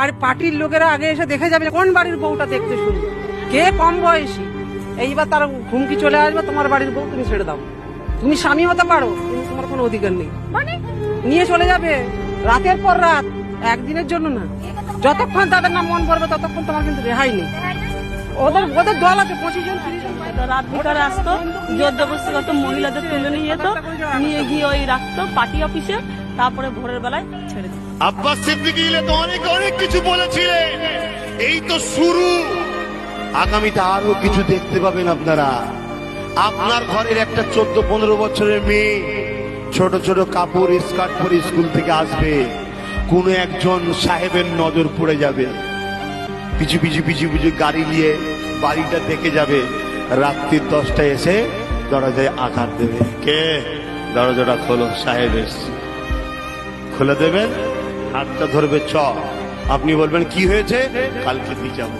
আর পার্টির লোকেরা আগে এসে দেখে যাবে কোন বাড়ির বউটা দেখতে সুন্দর কে কম বয়সী? এইবার তার হুমকি চলে আসবে তোমার বাড়ির বউ তুমি ছেড়ে দাও। তুমি স্বামী হতে পারো কিন্তু তোমার কোনো অধিকার নেই। মানে? নিয়ে চলে যাবে রাতের পর রাত একদিনের জন্য না। যতক্ষণ তাদের নাম মন পড়বে ততক্ষণ তোমার কিন্তু রেহাই নেই। ওদের ওদের দল আছে পঁচিশ জন তিরিশ জন। রাত ভিতরে আসতো জোর জবরদস্তি মহিলাদের তুলে নিয়ে যেত নিয়ে গিয়ে ওই রাখতো পার্টি অফিসে। তারপরে ভোরের বেলায় ছেড়ে দিত আব্বাস সিদ্দিকী তো অনেক অনেক কিছু বলেছিলেন। এই তো শুরু। আগামীতে আরও কিছু দেখতে পাবেন আপনারা। আপনার ঘরের একটা চোদ্দ পনেরো বছরের মেয়ে ছোট ছোট কাপড় স্কার্ট পরে স্কুল থেকে আসবে। কোনো একজন সাহেবের নজর পড়ে যাবে। পিছু পিছু পিছু পিছু গাড়ি নিয়ে বাড়িটা দেখে যাবে। রাত্রির দশটায় এসে দরজায় আঘাত দেবে। কে? দরজাটা খোলো সাহেব এসছে। খুলে দেবেন হাতটা ধরবে চ। আপনি বলবেন কি হয়েছে? কালকে দিয়ে যাব?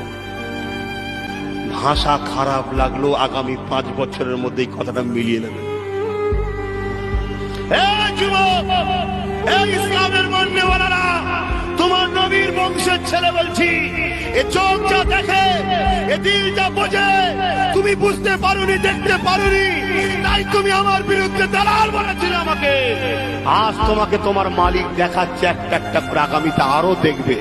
ভাষা খারাপ লাগল আগামী পাঁচ বছরের মধ্যে এই কথাটা মিলিয়ে নেবেন ইসলামের মান্যওয়ালারা, তোমার নবীর বংশের ছেলে বলছি এ চোখ যা দেখে এ দিল যা বোঝে তুমি বুঝতে পারোনি দেখতে পারোনি তাই তুমি আমার বিরুদ্ধে দালাল বলেছিলে আমাকে। আজ তোমাকে তোমার মালিক দেখাচ্ছে একটা একটা করে আগামীতে আরও দেখবে।